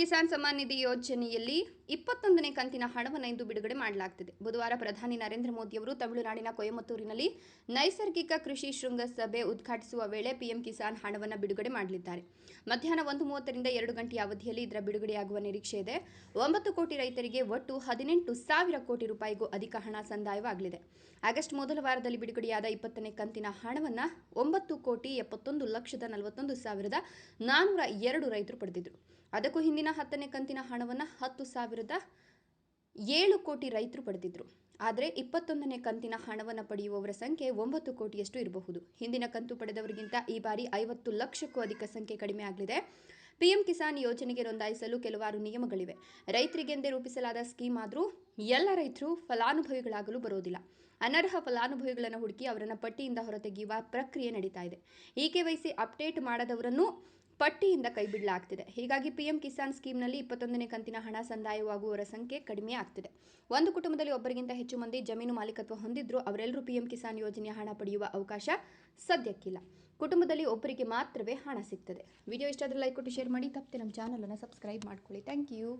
ಕಿಸಾನ್ ಸಮ್ಮಾನ್ ನಿಧಿ ಯೋಜನೆಯಲ್ಲಿ ಇಪ್ಪತ್ತೊಂದನೇ ಕಂತಿನ ಹಣವನ್ನು ಇಂದು ಬಿಡುಗಡೆ ಮಾಡಲಾಗುತ್ತಿದೆ ಬುಧವಾರ ಪ್ರಧಾನಿ ನರೇಂದ್ರ ಮೋದಿ ಅವರು ತಮಿಳುನಾಡಿನ ಕೊಯಮತ್ತೂರಿನಲ್ಲಿ ನೈಸರ್ಗಿಕ ಕೃಷಿ ಶೃಂಗಸಭೆ ಉದ್ಘಾಟಿಸುವ ವೇಳೆ ಪಿಎಂ ಕಿಸಾನ್ ಹಣವನ್ನು ಬಿಡುಗಡೆ ಮಾಡಲಿದ್ದಾರೆ. ಮಧ್ಯಾಹ್ನ ಒಂದು ಮೂವತ್ತರಿಂದ ಎರಡು ಗಂಟೆಯ ಅವಧಿಯಲ್ಲಿ ಇದರ ಬಿಡುಗಡೆಯಾಗುವ ನಿರೀಕ್ಷೆ ಇದೆ. ಒಂಬತ್ತು ಕೋಟಿ ರೈತರಿಗೆ ಒಟ್ಟು ಹದಿನೆಂಟು ಸಾವಿರ ಕೋಟಿ ರೂಪಾಯಿಗೂ ಅಧಿಕ ಹಣ ಸಂದಾಯವಾಗಲಿದೆ. ಆಗಸ್ಟ್ ಮೊದಲ ವಾರದಲ್ಲಿ ಬಿಡುಗಡೆಯಾದ ಇಪ್ಪತ್ತನೇ ಕಂತಿನ ಹಣವನ್ನು ಒಂಬತ್ತು ಕೋಟಿ ಎಪ್ಪತ್ತೊಂದು ಲಕ್ಷದ ನಲವತ್ತೊಂದು ಸಾವಿರದ ನಾನ್ನೂರ ಎರಡು ರೈತರು ಪಡೆದಿದ್ದರು ಅದಕ್ಕೂ ಹಿಂದಿನ ಹತ್ತನೇ ಕಂತಿನ ಹಣವನ್ನು ಹತ್ತು ಸಾವಿರದ ಏಳು ಕೋಟಿ ರೈತರು ಪಡೆದಿದ್ರು. ಆದರೆ ಇಪ್ಪತ್ತೊಂದನೇ ಕಂತಿನ ಹಣವನ್ನು ಪಡೆಯುವವರ ಸಂಖ್ಯೆ ಒಂಬತ್ತು ಕೋಟಿಯಷ್ಟು ಇರಬಹುದು. ಹಿಂದಿನ ಕಂತು ಪಡೆದವರಿಗಿಂತ ಈ ಬಾರಿ ಐವತ್ತು ಲಕ್ಷಕ್ಕೂ ಅಧಿಕ ಸಂಖ್ಯೆ ಕಡಿಮೆ ಆಗಲಿದೆ. ಪಿಎಂ ಕಿಸಾನ್ ಯೋಜನೆಗೆ ನೋಂದಾಯಿಸಲು ಕೆಲವಾರು ನಿಯಮಗಳಿವೆ. ರೈತರಿಗೆಂದೇ ರೂಪಿಸಲಾದ ಸ್ಕೀಮ್ ಆದರೂ ಎಲ್ಲ ರೈತರು ಫಲಾನುಭವಿಗಳಾಗಲು ಬರೋದಿಲ್ಲ. ಅನರ್ಹ ಫಲಾನುಭವಿಗಳನ್ನು ಹುಡುಕಿ ಅವರನ್ನು ಪಟ್ಟಿಯಿಂದ ಹೊರತೆಗೆಯುವ ಪ್ರಕ್ರಿಯೆ ನಡೀತಾ ಇದೆ. ಈ ಸಿ ಅಪ್ಡೇಟ್ ಮಾಡದವರನ್ನು ಪಟ್ಟಿಯಿಂದ ಕೈಬಿಡಲಾಗ್ತಿದೆ. ಹೀಗಾಗಿ ಪಿಎಂ ಕಿಸಾನ್ ಸ್ಕೀಮ್ನಲ್ಲಿ ಇಪ್ಪತ್ತೊಂದನೇ ಕಂತಿನ ಹಣ ಸಂದಾಯವಾಗುವವರ ಸಂಖ್ಯೆ ಕಡಿಮೆ ಆಗ್ತಿದೆ. ಒಂದು ಕುಟುಂಬದಲ್ಲಿ ಒಬ್ಬರಿಗಿಂತ ಹೆಚ್ಚು ಮಂದಿ ಜಮೀನು ಮಾಲೀಕತ್ವ ಹೊಂದಿದ್ರು ಅವರೆಲ್ಲರೂ ಪಿಎಂ ಕಿಸಾನ್ ಯೋಜನೆಯ ಹಣ ಪಡೆಯುವ ಅವಕಾಶ ಸದ್ಯಕ್ಕಿಲ್ಲ. ಕುಟುಂಬದಲ್ಲಿ ಒಬ್ಬರಿಗೆ ಮಾತ್ರವೇ ಹಣ ಸಿಗ್ತದೆ. ವಿಡಿಯೋ ಇಷ್ಟ ಆದರೆ ಲೈಕ್ ಕೊಟ್ಟು ಶೇರ್ ಮಾಡಿ. ತಪ್ಪದೆ ನಮ್ಮ ಚಾನಲನ್ನು ಸಬ್ಸ್ಕ್ರೈಬ್ ಮಾಡ್ಕೊಳ್ಳಿ. Thank you